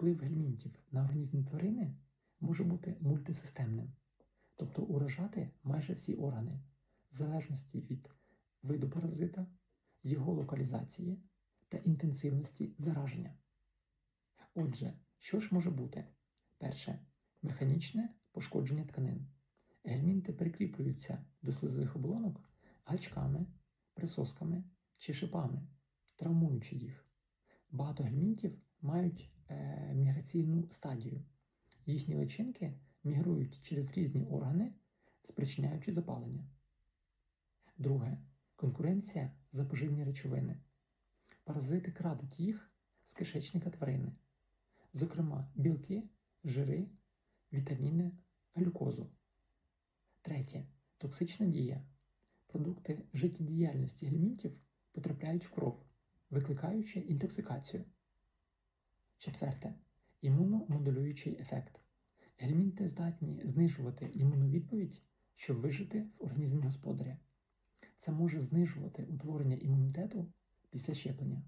Вплив гельмінтів на організм тварини може бути мультисистемним, тобто уражати майже всі органи, в залежності від виду паразита, його локалізації та інтенсивності зараження. Отже, що ж може бути? Перше механічне пошкодження тканин. Гельмінти прикріплюються до слизових оболонок гачками, присосками чи шипами, травмуючи їх. Багато гельмінтів мають міграційну стадію. Їхні личинки мігрують через різні органи, спричиняючи запалення. Друге конкуренція за поживні речовини. Паразити крадуть їх з кишечника тварини, зокрема білки, жири, вітаміни, глюкозу. Третє токсична дія. Продукти життєдіяльності гельмінтів потрапляють в кров, викликаючи інтоксикацію. Четверте імуномодулюючий ефект. Гельмінти здатні знижувати імунну відповідь, щоб вижити в організмі господаря. Це може знижувати утворення імунітету після щеплення.